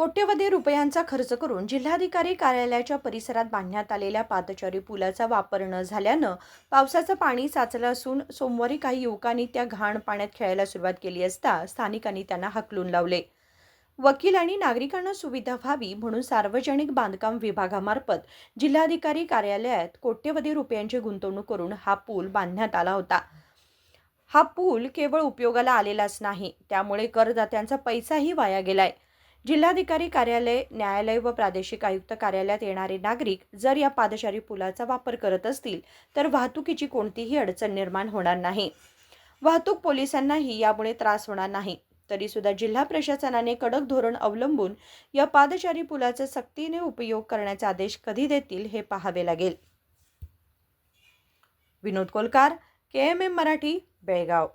कोट्यवधी रुपयांचा खर्च करून जिल्हाधिकारी कार्यालयाच्या परिसरात बांधण्यात आलेल्या पादचारी पुलाचा वापर न झाल्यानं पावसाचं पाणी साचलं असून सोमवारी काही युवकांनी त्या घाण पाण्यात खेळायला सुरुवात केली असता स्थानिकांनी त्यांना हकलून लावले. वकील आणि नागरिकांना सुविधा व्हावी म्हणून सार्वजनिक बांधकाम विभागामार्फत जिल्हाधिकारी कार्यालयात कोट्यवधी रुपयांची गुंतवणूक करून हा पूल बांधण्यात आला होता. हा पूल केवळ उपयोगाला आलेलाच नाही त्यामुळे करदात्यांचा पैसाही वाया गेलाय. जिल्हाधिकारी कार्यालय न्यायालय व प्रादेशिक आयुक्त कार्यालयात येणारे नागरिक जर या पादचारी पुलाचा वापर करत असतील तर वाहतुकीची कोणतीही अडचण निर्माण होणार नाही. वाहतूक पोलिसांनाही यामुळे त्रास होणार नाही. तरी सुद्धा जिल्हा प्रशासनाने कडक धोरण अवलंबून या पादचारी पुलाचा सक्तीने उपयोग करण्याचे आदेश कधी देतील हे पाहावे लागेल. Vinod Kolkar K M M Marathi Belgaum.